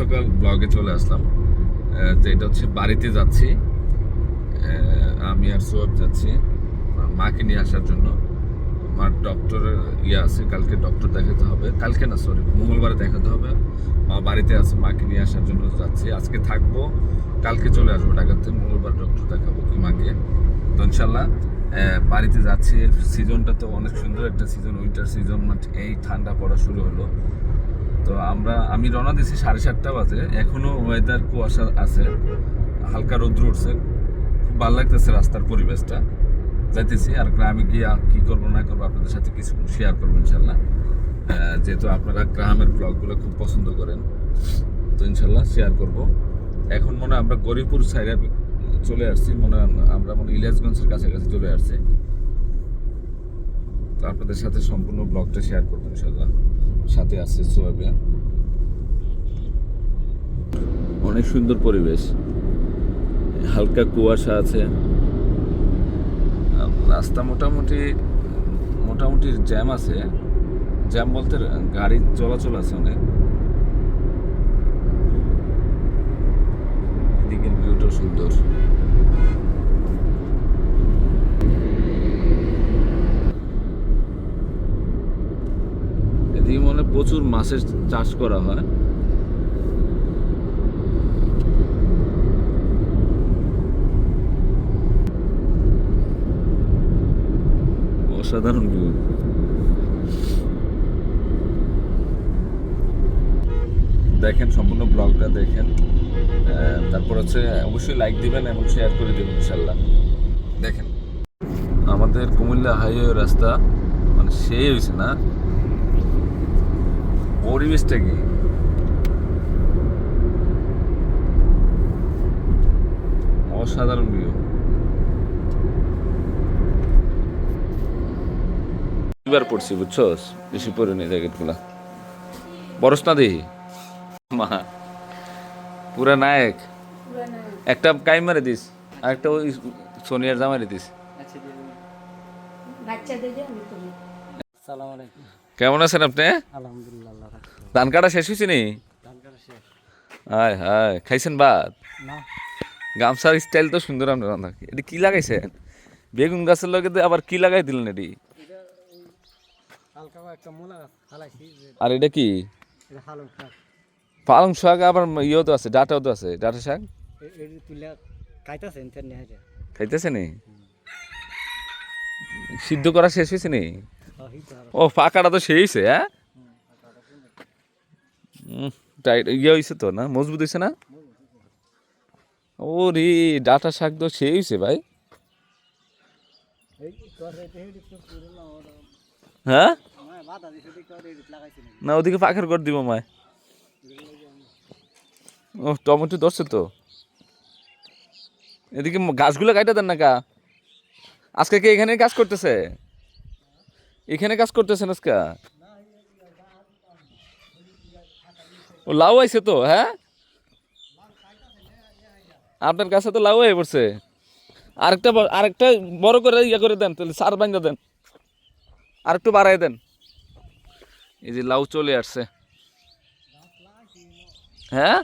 সকাল ব্লগে চলে আসলাম। তো এটা হচ্ছে বাড়িতে যাচ্ছি। আমি আর সোয়াব যাচ্ছি মাকে নিয়ে আসার জন্য। মার ডক্টর ইয়ে আছে, কালকে ডক্টর দেখাতে হবে। কালকে না সরি মঙ্গলবারে দেখাতে হবে। মা বাড়িতে আছে, মাকে নিয়ে আসার জন্য যাচ্ছি। আজকে থাকব, কালকে চলে আসব ঢাকাতে, মঙ্গলবার ডক্টর দেখাবো কি মাকে। তো ইনশাল্লাহ বাড়িতে যাচ্ছি। সিজনটা তো অনেক সুন্দর একটা সিজন উইন্টার সিজন মানে এই ঠান্ডা পড়া শুরু হলো। তো আমরা, আমি রওনা দিয়েছি সাড়ে সাতটা বাজে। এখনও ওয়েদার কুয়াশা আছে, হালকা রৌদ্র উঠছে। খুব ভালো লাগতেছে রাস্তার পরিবেশটা। যাইতেছি, আর গ্রামে গিয়ে কি করব, না করব, আপনাদের সাথে কিছু শেয়ার করব ইনশাল্লাহ। যেহেতু আপনারা গ্রামের ব্লগগুলো খুব পছন্দ করেন, তো ইনশাল্লাহ শেয়ার করব। এখন মনে হয় আমরা গরিপুর সাইডে চলে আসছি, মনে আমরা মনে ইলিয়াসগঞ্জের কাছাকাছি চলে আসছি। তো আপনাদের সাথে সম্পূর্ণ ব্লগটা শেয়ার করব ইনশাল্লাহ। সাথে আছে সোয়াবিয়া অনেক সুন্দর পরিবেশ। হালকা কুয়াশা আছে। রাস্তা মোটামুটি মোটামুটি জ্যাম আছে। জ্যাম বলতে গাড়ি চলাচল আছে অনেক। এদিকের ভিউটাও সুন্দর এদিকে মনে হয় প্রচুর মাছের চাষ করা হয়। অসাধারণ দেখেন সম্পূর্ণ ব্লগটা দেখেন। তারপর হচ্ছে অবশ্যই লাইক দিবেন এবং শেয়ার করে দেবেন ইনশাল্লাহ দেখেন, আমাদের কুমিল্লা হাইওয়ে রাস্তা মানে সেই হয়েছে না পরিবেশটা কি অসাধারণ ভিউ দুইবার পড়ছি বুঝছস? বেশি পড়ে নেই জ্যাকেটগুলা বরস না দেখি? মা পুরা নায়ক। একটা কাই মারে দিস আর একটা ওই সোনিয়ার জামারে দিস। আলাইকুম। কেমন আছেন আপনি? আলহামদুলিল্লাহ ধান কাটা শেষ হয়েছে নি? শেষ। হায় হায় খাইছেন ভাত? গামছার স্টাইল তো সুন্দর আপনার রান্না। এটি কি লাগাইছেন বেগুন গাছের লগে আবার কি লাগাই দিলেন এটি? আর এটা কি? পালং শাক আবার ইয়েও তো আছে ডাটাও তো আছে ডাটা শাক? খাইতেছে নি? সিদ্ধ করা শেষ হয়েছে নি? ও পাকাটা তো হয়েছে হ্যাঁ? টাইট ইয়ে হয়েছে তো না? মজবুত হয়েছে না? ও রে ডাটা শাক তো সেই হয়েছে ভাই। হ্যাঁ? না, ওদিকে পাখের করে দিব মায়। ও, টমেটো ধরছে তো। এদিকে গাছগুলো কাটা দেন না কা? আজকে কে এখানে কাজ করতেছে? এখানে কাজ করতেছেন আজকে? ও লাউ আইছে তো হ্যাঁ? আপনার কাছে তো লাউ হয়ে পড়ছে। আরেকটা আরেকটা বড় করে ইয়ে করে দেন, তাহলে সার বান্ধা দেন। আরেকটু বাড়াই দেন। এই যে লাউ চলে আসছে। হ্যাঁ?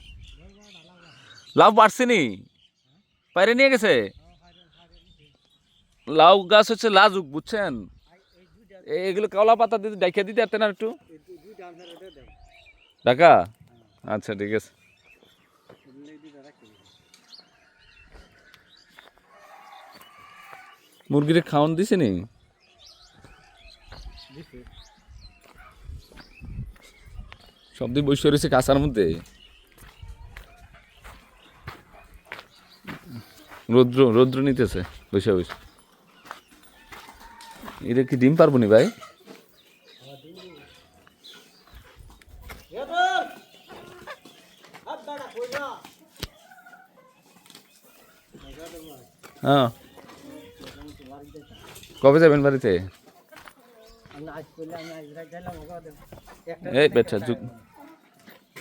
লাউ বাড়ছে নি? বাইরে নিয়ে গেছে? লাউ গাছ হচ্ছে লাজুক, বুঝছেন? এগুলো কলা পাতা দিতে ডাইকা দিতে আর একটু। ঢাকা? আচ্ছা ঠিক আছে। মুরগিরে খাওয়ান দিছে নি? সব দিয়ে বসে রয়েছে কাঁচার মধ্যে। রৌদ্র রৌদ্র নিতেছে, বসে বসে। এটা কি ডিম পারব নি ভাই? হ্যাঁ। কবে যাবেন বাড়িতে? এই বেটা, যুগ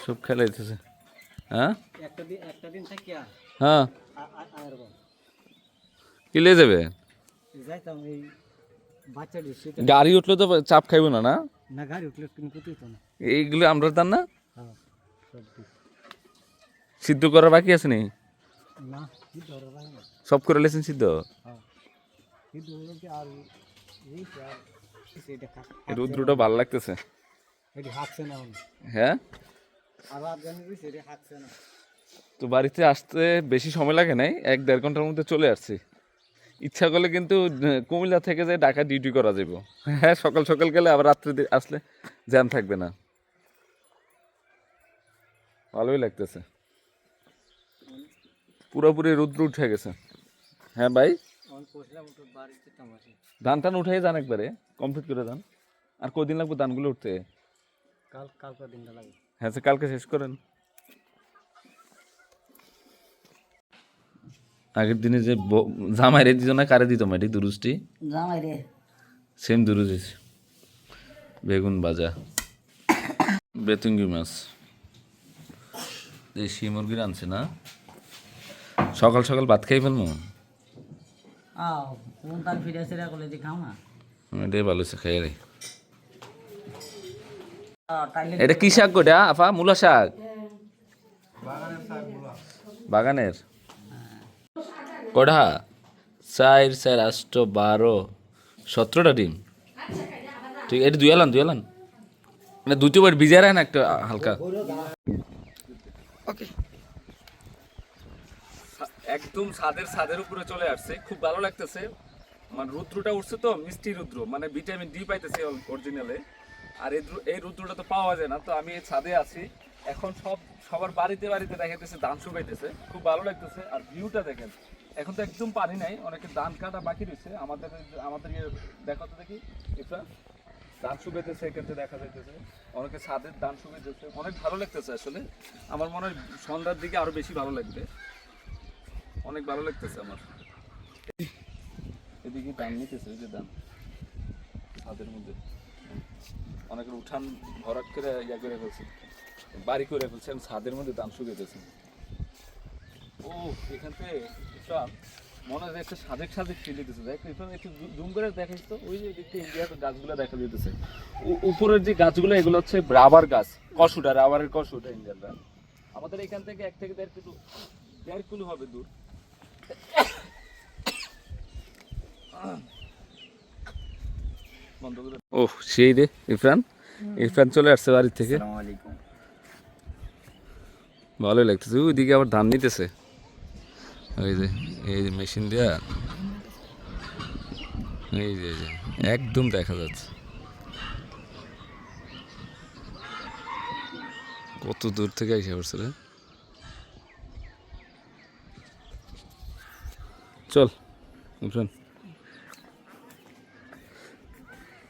সব খেলাইতেছে। হ্যাঁ? হ্যাঁ। কি লিয়ে যাবে? গাড়ি উঠলে তো চাপ খাইব না না? এইগুলো আমরা দান না। সিদ্ধ করার বাকি আছে নি? না সব করে লেছেন সিদ্ধ? হ্যাঁ। রুদ্রটা ভালো লাগতেছে। হ্যাঁ? তো বাড়িতে আসতে বেশি সময় লাগে নাই এক দেড় ঘণ্টার মধ্যে চলে আসছি। ইচ্ছা করলে কিন্তু কুমিল্লা থেকে যে ঢাকা ডিউটি করা যাব হ্যাঁ সকাল সকাল গেলে আবার রাত্রে আসলে জ্যাম থাকবে না। ভালোই লাগতেছে। পুরোপুরি রুদ্র উঠে গেছে। হ্যাঁ ভাই। ধান টান উঠেই যান একবারে কমপ্লিট করে যান আর কদিন লাগবে ধানগুলো উঠতে? কাল কালকে দিনটা হ্যাঁ সে কালকে শেষ করেন। আগের দিনে যে ব- জামাইরে দিত না কারে দিত মাটি দুরুস্টি জামাই রে সেম দুরুজ বেগুন ভাজা। বেতুঙ্গি মাছ। দেশি মুরগির আনছে না? সকাল সকাল ভাত খাই ফেলব আও কোন তার ফিরে আসে রে কলেজে খাও না। এটাই ভালো হচ্ছে খাই রে এটা কি শাক গোটা আফা মূলা শাক? বাগানের কটা চার চার আষ্ট বারো সতেরোটা ডিম। ঠিক এটা দুই আলান দুই আলান। মানে দুটো বার ভিজে রাখেন একটা হালকা। একদম ছাদের ছাদের উপরে চলে আসছে। খুব ভালো লাগতেছে। মানে রুদ্রটা উঠছে তো, মিষ্টি রুদ্র মানে ভিটামিন ডি পাইতেছে অরিজিনালে আর এই রুদ্রটা তো পাওয়া যায় না, তো আমি ছাদে আছি। এখন সব, সবার বাড়িতে বাড়িতে দেখাইতেছে, ধান শুকাইতেছে। খুব ভালো লাগতেছে। আর ভিউটা দেখেন, এখন তো একদম পানি নাই, অনেকে ধান কাটা বাকি রয়েছে আমাদের আমাদের ইয়ে দেখাতে দেখি, এটা। ধান শুকাইতেছে এক্ষেত্রে দেখা যাইতেছে। অনেকে ছাদের ধান শুকাইতেছে। অনেক ভালো লাগতেছে আসলে। আমার মনে হয় সন্ধ্যার দিকে আরও বেশি ভালো লাগবে। অনেক ভালো লাগতেছে আমার। এদিকে দাম নিতেছে ওই যে দাম ছাদের মধ্যে। অনেকের উঠান ভরাট করে ইয়া করে ফেলছে। বাড়ি করে ফেলছে, আমি ছাদের মধ্যে দাম শুকিয়েছে ও, এখান থেকে ইরফান মনে হয় একটা সাজেক সাজেক ফিল দিতেছে দেখ ইরফান একটু জুম করে দেখাইস তো? ওই যে দেখতে ইন্ডিয়ার গাছগুলো দেখা যেতেছে উপরের যে গাছগুলো, এগুলো হচ্ছে রাবার গাছ, কসুটা, রাবারের কসুটা ইন্ডিয়ানরা আমাদের এখান থেকে এক থেকে দেড় কিলো দেড় কিলো হবে দূর। ও সেই রে ইরফান? ইরফান চলে আসছে বাড়ি থেকে। ভালোই লাগতেছে। ওইদিকে আবার ধান নিতেছে। ওই যে এই যে মেশিন দেয়া। এই যে এই যে একদম দেখা যাচ্ছে। কত দূর থেকে এসে পড়ছে রে? চল ইরফান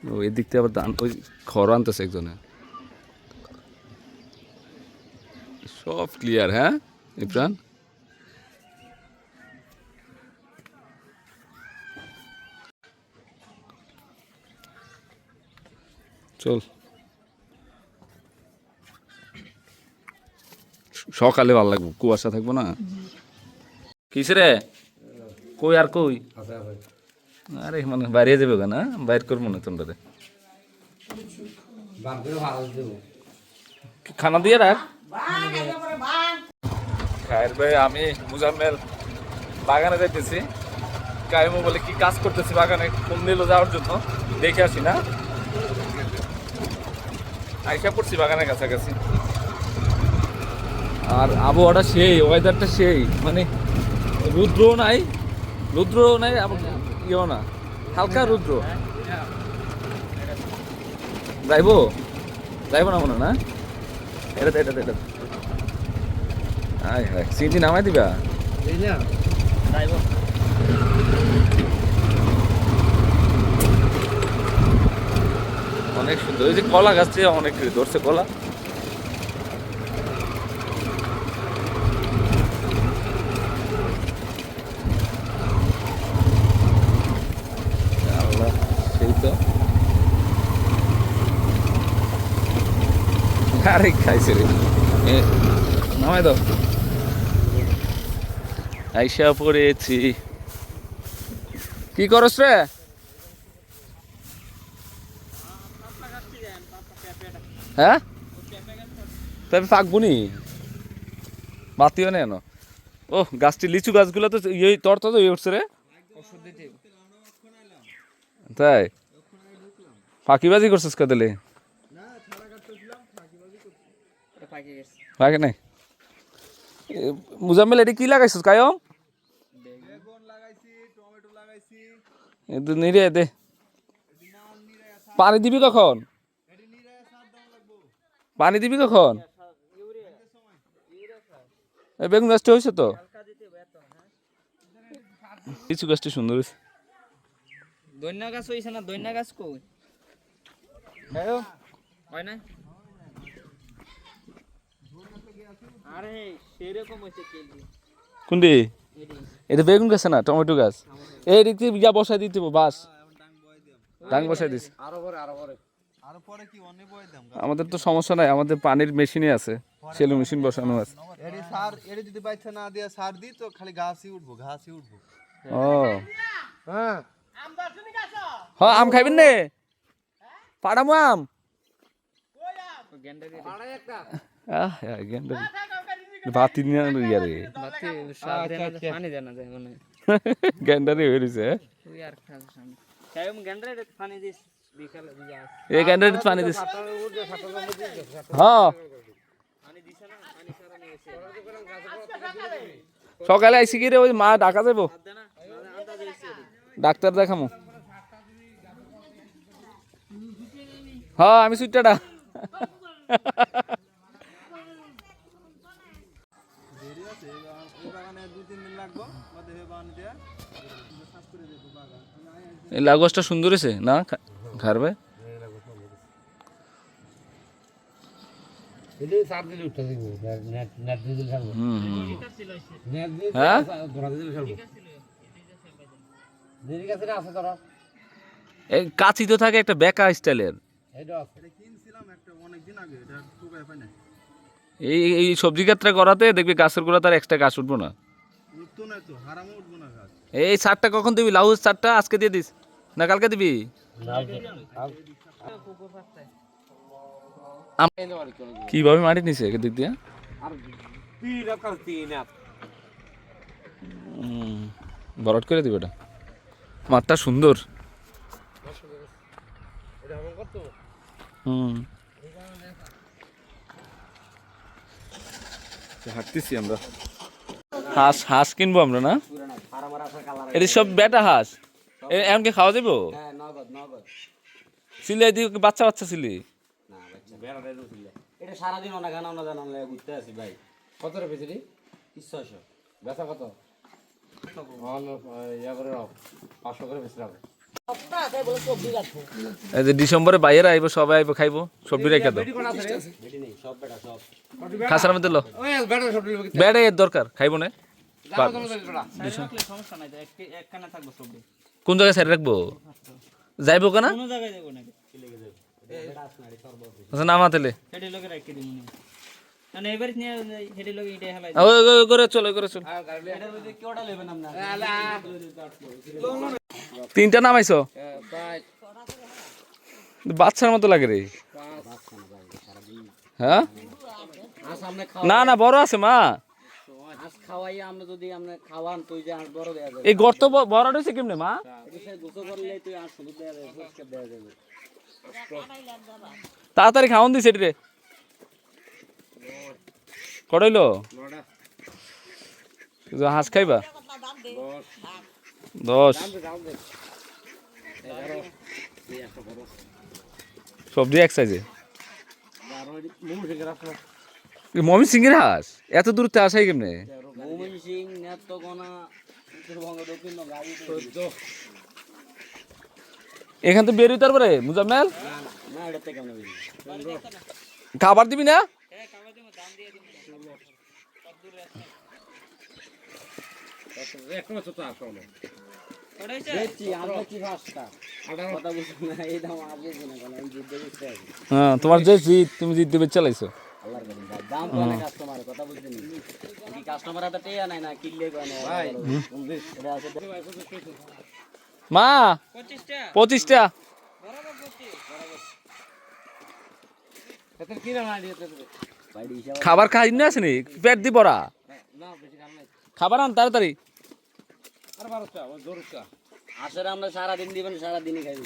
ও, এদিক থেকে আবার ওই খড় আনতেছে একজনে। সব ক্লিয়ার হ্যাঁ ইফরান চল। সকালে ভালো লাগবো, কুয়াশা থাকব না? কিসে রে? কই আর কই? আরে মানে বাইরে যাবে না বাইর করব না তোমরা খানা দিয়ে রাখ। খায়ের ভাই আমি মুজাম্মেল বাগানে যাইতেছি। কাইমো বলে কি কাজ করতেছি বাগানে ফোন দিল যাওয়ার জন্য। দেখে আসি না? আইসা পড়ছি বাগানের কাছাকাছি। আর আবহাওয়াটা সেই ওয়েদারটা সেই মানে রুদ্রও নাই। রুদ্রও নাই ইয়েও না। হালকা রুদ্র। যাইবো? যাইবো না মনে না? এটা এটা এটা আয় হায় সিটি নামাই দিবা? এই অনেক সুন্দর। ওই যে কলা গাছ থেকে অনেক ধরছে কলা আল্লাহ, সেই তো আরে খাইছে রে। নামাই দাও। আইসা পড়েছি। কি করস রে? হ্যাঁ? তবে পাকবুনি বাতিও নেই না ও গাছটি লিচু গাছগুলো তো ইয়ে তোর তো ইয়ে উঠছে রে। তাই? ফাঁকিবাজি করছিস কদলে পাকি নাই? মুজাম্মেল এটি কি লাগাইছিস কায়ম? এ তো নিরে দে। পানি দিবি কখন? পানি দিবি কখন? বেগুন গাছটা হয়েছে তো? কিছু গাছটি সুন্দর হয়েছে। দৈন্য গাছ হইছে না দৈন্য গাছ কই? হয় না আরে সেরকম হইছে কেজি কোনটি এটা বেগুন গাছ না টমেটো গাছ? এই দিকে ইয়া বসাই দিতে বাস। ডাং বসাই দিস আরও পরে আরও পরে আর পরে কি অনেক বয়ে দাম আমাদের তো সমস্যা নাই আমাদের পানির মেশিনই আছে সেলু মেশিন বসানো আছে। এডি সার এডি যদি বাইছে না দিয়ে সার দি তো খালি ঘাসই উঠবো ঘাসই উঠবো। ও। হ্যাঁ। হ্যাঁ আম খাইবেন নে? পাড়ামো আম। গেন্ডা রে বাতি দেনা যায় মনে গেন্ডারি হয়ে? রয়েছে এই গেন্ডারি পানি দিস হ্যাঁ। নিয়ে গেছে সকালে। আইসি কি রে ওই মা ডাকা যাব? ডাক্তার দেখামো। হ্যাঁ আমি সুইটাটা দেরি আছে এই বাগান- এই বাগানে দুই তিন দিন লাগবো মধ্যে এই লাগোসটা সুন্দর হয়েছে না? খার ভাই? হুম, হুম। হ্যাঁ? এই কাচি তো থাকে একটা বেকা স্টাইলের। এটা কিনছিলাম একটা অনেক দিন আগে এটা টুকাই পাই না এই এই সবজি ক্ষেত্রে করাতে দেখবি গাছের গোড়া তার এক্সট্রা গাছ উঠবো না। এই সারটা কখন দিবি? লাউজ সারটা আজকে দিয়ে দিস। না কালকে দিবি? কীভাবে মাটি নিছে দিক দিয়ে? বরট করে দিবে ওটা। মাঠটা সুন্দর। হুম। হাঁটতেছি আমরা। হাঁস হাঁস কিনবো আমরা না? এটা সব বেটা হাঁস। এ- এমনকি খাওয়া যাব সিলে দিয়ে বাচ্চা বাচ্চা সিলে? এটা সারাদিন অনেক গান অনেক ঘুরতে আসি ভাই। কত রে পেয়েছিলি ছয়শো। বেচা কত? ইয়া করে পাঁচশো করে বেচলাম এই যে ডিসেম্বরে বাইরে আইবো সবাই আইবো খাইবো সবজি রেখে দাও খাসার মধ্যে লো। বেড়ে দরকার খাইবো না? কোন জায়গায় সাইড রাখব? যাইবো কেনা? কোনো জায়গায় আচ্ছা নামা তেলে মানে এবার নিয়ে হেডি লোকে এটাই হেলাই ওই ওই, ওই করে চলো ওই করে চলো এটার মধ্যে কেউটা নেবেন আপনার তিনটা নামাইছো? বাচ্চার মতো লাগে রে। হ্যাঁ? না না বড় আছে মা। হাঁস খাওয়াই আমরা যদি আমরা খাওয়ান তুই যে হাঁস বড় দেওয়া যাবে। এই গর্ত বড় হয়েছে কেমনে মা? তাড়াতাড়ি খাওয়ান দিছে রে কটাইলো হাঁস খাইবা? দশ। সবজি এক সাইজে? মমি সিং এর হাঁস? এত দূর থেকে আসাই কেমনে? এখান থেকে বেরোই তারপরে মুজাম্মেল? খাবার দিবি না? তোমার যে জিত তুমি জিত দেবে চালাইছো মা পঁচিশটা? কি না খাবার খাই না আসেনি? পেট দি পড়া না বেশি কাম নাই খাবার আন তাড়াতাড়ি আসলে আমরা দিবেন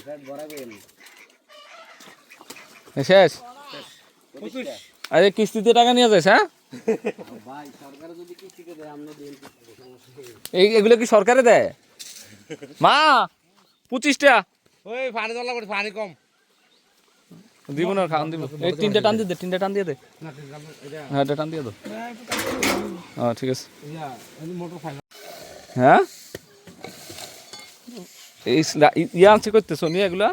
পেট ভরা শেষ? আরে কিস্তিতে টাকা নিয়ে যাস হ্যাঁ? ভাই সরকার যদি কিস্তিতে দেয় আমরা দিন সমস্যা নেই। এই এগুলো কি সরকারে দেয়? মা পঁচিশটা। ওই পানি জল করে পানি কম। দিব না খাওয়ান দিব। এই তিনটা টান দিয়ে দে তিনটা টান দিয়ে দে। হ্যাঁ এটা টান দিয়ে দো। হ্যাঁ ঠিক আছে। ইয়া হ্যাঁ? এই ইয়ে আনছে করতেছো নিয়ে এগুলা?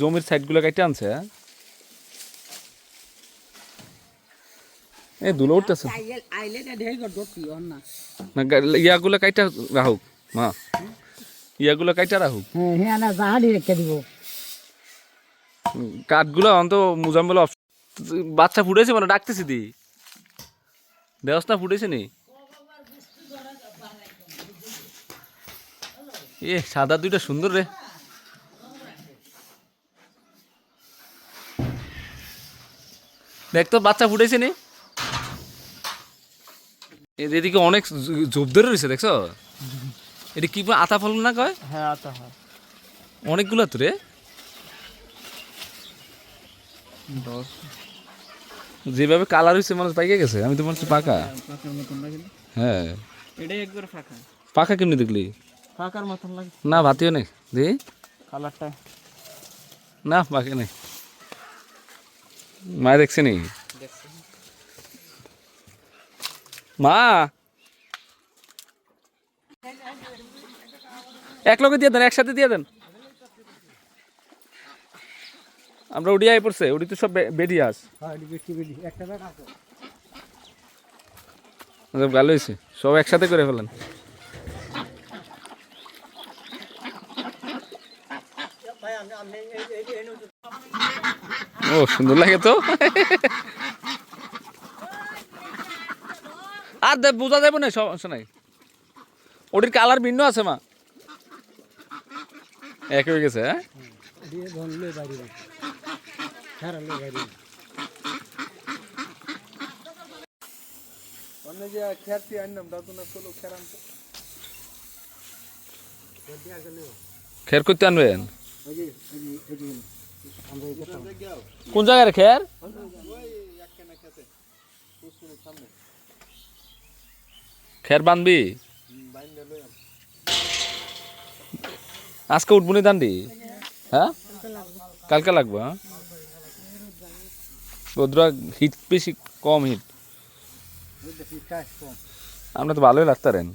জমির সাইডগুলো কেটে আনছে হ্যাঁ? এই দুলো উঠতেছে। অন না। না ইয়াগুলো কাইটা রাহুক মা। ইয়াগুলো কাইটা রাহুক হ্যাঁ হ্যাঁ না জাহাড়ি রেখে দিব। কাঠগুলো অন্ত মুজাম্বল বাচ্চা ফুটেছে মানে ডাকতেছি দি। দেওয়াস না ফুটেছে নি? এ সাদা দুইটা সুন্দর রে। দেখ তো বাচ্চা ফুটেছে নি? এদিকে অনেক জোব ধরে রয়েছে দেখছ? এটা কি আতা ফল না কয়? হ্যাঁ আচ্ছা হ্যাঁ। অনেকগুলো তো রে। যেভাবে কালার হয়েছে মানুষ পাইকে গেছে আমি তো মনে হচ্ছে পাকা না? হ্যাঁ। এটাই একবার ফাঁকা। পাকা কেমনি দেখলি? ফাঁকার মতন লাগে। না ভাতিও নেই। দি। কালারটা না বাকি নেই। মা দেখছে নি? মা! এক লগে দিয়ে দেন একসাথে দিয়ে দেন। আমরা উড়িয়ে আই পড়ছে উড়ি তো সব বেরিয়ে আস ভালো হয়েছে সব একসাথে করে ফেলেন। ও সুন্দর লাগে তো। আর বোঝা যাবে না সমস্যা নাই ওটির কালার ভিন্ন আছে মা। এক হয়ে গেছে হ্যাঁ? খের করতে আনবেন ওই যে ওই যে ওই যে আমরা এটা কোন জায়গায় খের খের বানবি? আজকে উঠবনি দান্ডি? হ্যাঁ? কালকে লাগবে হ্যাঁ? রোদ্র হিট বেশি কম হিট আমরা তো ভালোই লাগতারেন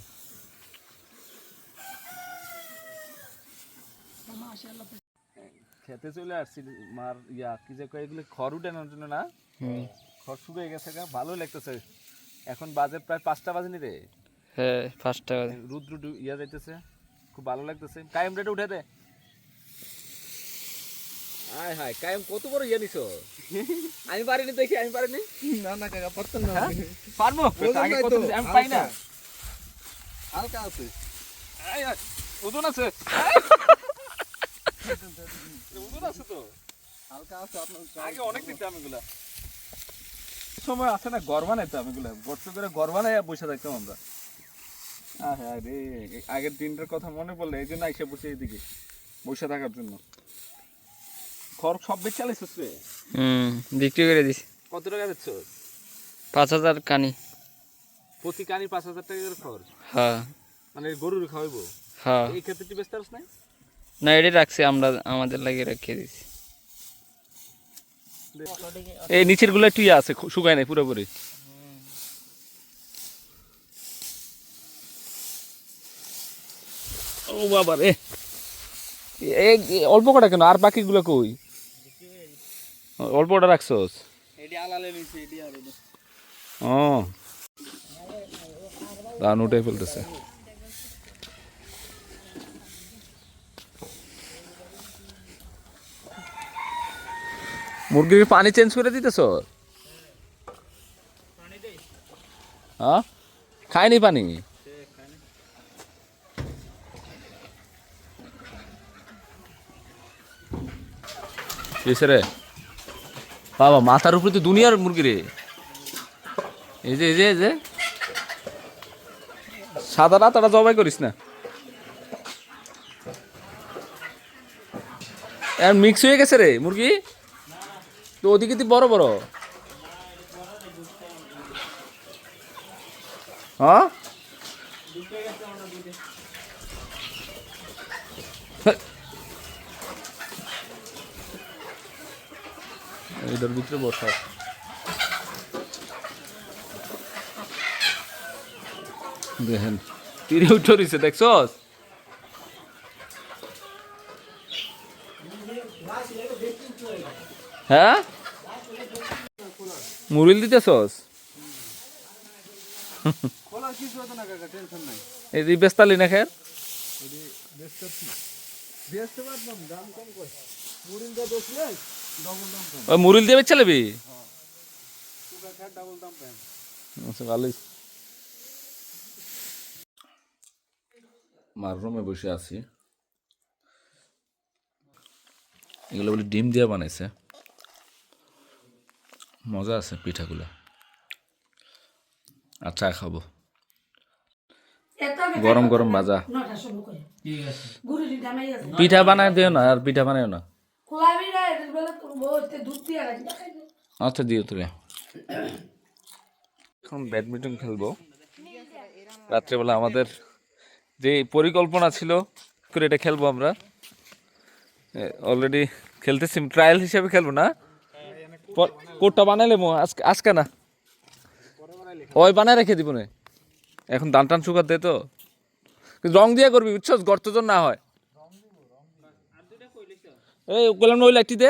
খেতে চলে আসছি মার ইয়া কি যে এগুলো খড় উঠানোর জন্য না? খড় শুকিয়ে গেছে ভালোই লাগতেছে। এখন বাজে প্রায় পাঁচটা বাজেনি রে? হ্যাঁ পাঁচটা রুদ্র ডু- ইয়া যাইতেছে। খুব ভালো লাগতেছে। কায়েম রেটে উঠে দে। আয় হায় কায়েম কত বড় ইয়া নিছো? আমি পারিনি দেখি আমি পারিনি? না না কাকা না। পারব? আগে কত আমি পাই না। হালকা আছে। আয়, আয়, ওজন আছে। ওজন আছে তো। হালকা আছে আপনার আগে অনেক দিতাম এগুলা। সময় আছে না গরবা নাই তো আমি এগুলা বর্ষ করে গরবা নাই বসে থাকতাম আমরা। হ্যাঁ আগের দিনটার কথা মনে পড়লে এই জন্য আইসা বসে এদিকে বসে থাকার জন্য। খড় সব বেচ চালাইছিস রে হুম বিক্রি করে দিছি। কত টাকা দিচ্ছ পাঁচ হাজার কানি। প্রতি কানি পাঁচ হাজার টাকা করে খড়? হ্যাঁ। মানে গরুর খাওয়াইবো? হ্যাঁ। এই ক্ষেত্রে বেচতে পারছ নাই? না এটাই রাখছি আমরা আমাদের লাগিয়ে রেখে দিছি। এই নিচেরগুলো একটু ইয়ে আছে শুকায় নাই পুরোপুরি। ও বাবা রে। অল্প কটা কেন? আর বাকিগুলো কই? অল্প কটা রাখছস? ও। ধান উঠে ফেলতেছে। মুরগির পানি চেঞ্জ করে দিতেছ? হ্যাঁ? খায়নি পানি? এসে রে। বাবা, মাথার উপরে তো দুনিয়ার মুরগি রে। এই যে এই যে এই যে। সাদা রাতাটা জবাই করিস না। আর মিক্স হয়ে গেছে রে মুরগি। তো ওদিকে তুই বড় বড়। হ্যাঁ? এটার ভিতরে বসা। দেখেন, তীরে উঠে রয়েছে, দেখছস? হ্যাঁ? মুরিল দিতেছস? এই বেস্তালি না খের? বেচতে পারতাম দাম কম কই মুড়িল দিয়ে ওই মুরিল দিয়ে বেচে নেবি? আচ্ছা ভালোই। মার রুমে বসে আছি। এগুলো বলে ডিম দিয়ে বানাইছে। মজা আছে পিঠাগুলো। আচ্ছা খাব। গরম গরম ভাজা। পিঠা বানায় দিও না আর পিঠা বানায় না খোলাবি না এদের বেলা করব এতে দুধ দিয়ে রাখি আচ্ছা দিও তুমি। এখন ব্যাডমিন্টন খেলব। রাত্রেবেলা আমাদের যে পরিকল্পনা ছিল করে এটা খেলব আমরা। অলরেডি খেলতেছি ট্রায়াল হিসেবে খেলব না। কোটটা বানাইলে মো আজকে আজকে না। ওই বানায় রেখে দিব না। এখন দান টান সুগার দে তো। রং দিয়ে করবি, বুঝছস? গর্তজন না হয়। এই বললাম ওই লাইটটি দে।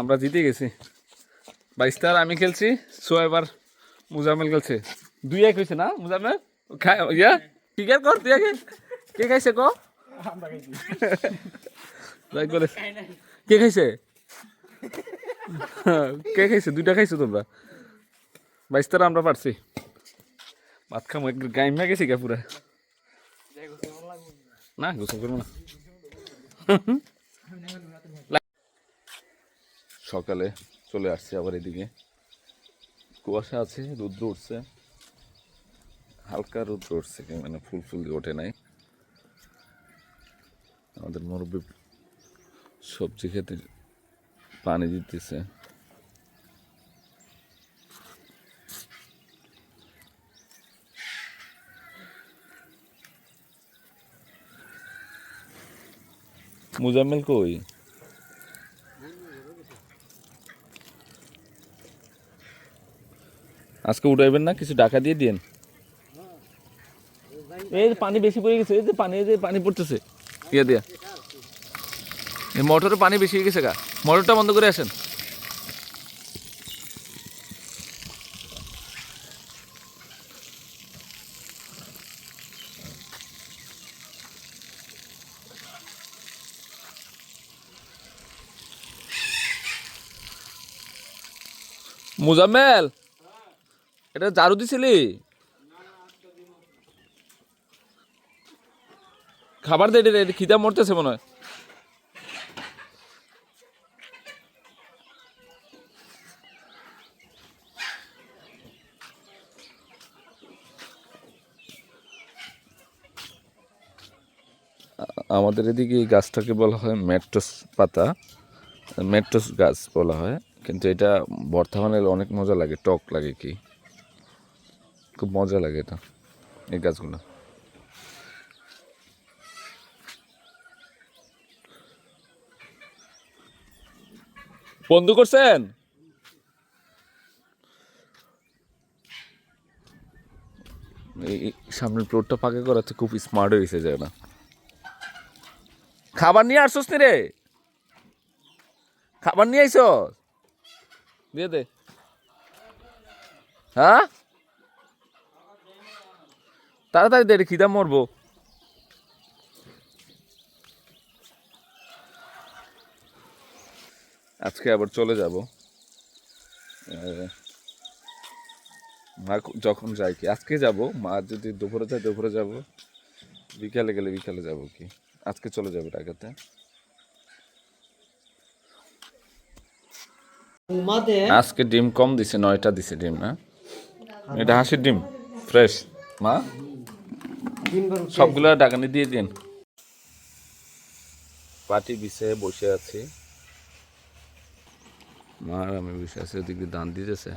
আমরা জিতে গেছি। বাইশ তার আমি খেলছি সো এবার মুজামেল খেলছে। দুই এক হয়েছে না মুজামেল ইয়া? ক্রিকেট কর, তুই আগে। কে খাইছে ক? কে খাইছে? কে খাইছে? দুইটা খাইছো তোমরা? বাইশ তারা আমরা পারছি। ভাত খামো এক গাইমা গেছি গা পুরা। না, গোসল করব না। সকালে চলে আসছে আবার এদিকে। কুয়াশা আছে, রুদ্র উঠছে। হালকা রুদ্র উঠছে মানে ফুল ফুল ওঠে নাই। আমাদের মুরব্বী সবজি খেতে পানি দিতেছে। মুজাম্মেল কই? আজকে উঠাইবেন না কিছু টাকা দিয়ে দিন এই যে পানি বেশি পড়ে গেছে এই যে পানি এই যে পানি পড়তেছে। ইয়ে দিয়া। এই মোটরে পানি বেশি হয়ে গেছে গা। মোটরটা বন্ধ করে আসেন। মুজাম্মেল! এটা জারু দিছিলি? খাবার দে খিদা মরতেছে মনে হয়। আমাদের এদিকে এই গাছটাকে বলা হয় মেট্রোস পাতা। মেট্রোস গাছ বলা হয়, কিন্তু এটা বর্তমানে অনেক মজা লাগে, টক লাগে কি। খুব মজা লাগে এটা, এই গাছগুলো। বন্ধ করছেন? এই সামনের প্লটটা ফাঁকা করাতে খুব স্মার্ট হয়েছে যায় না খাবার নিয়ে আসছস নি রে? খাবার নিয়ে আইস দিয়ে দে। হ্যাঁ? তাড়াতাড়ি দে রে খিদা মরবো। আজকে আবার চলে যাব। মা যখন যাই কি আজকে যাব। মা যদি দুপুরে যায় দুপুরে যাব। বিকালে গেলে বিকালে যাব কি। আজকে চলে যাবে ঢাকাতে আজকে ডিম কম দিছে নয়টা দিছে ডিম না? এটা হাসির ডিম ফ্রেশ। মা? সবগুলো ডাকানি দিয়ে দিন পাটি বিছে বসে আছি মা আমি বসে আছি ওদিকে দান দিতেছে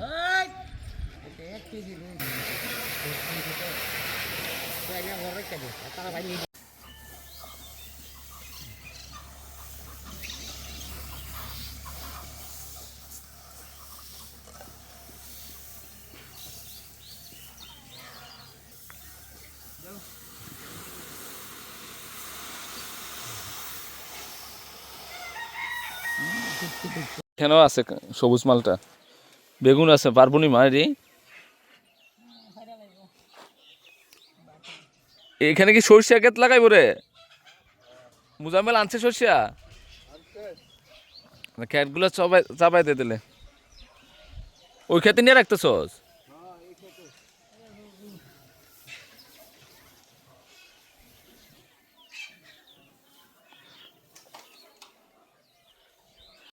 এখানেও আছে সবুজ মালটা। বেগুন আছে পারব নি রে এখানে কি সরষা কেত লাগাইব রে? মুজামেল আনছে সরষা? ক্ষেতগুলো চাবাই চাবাই দিয়ে দিলে। ওই খেতে নিয়ে রাখতেছস?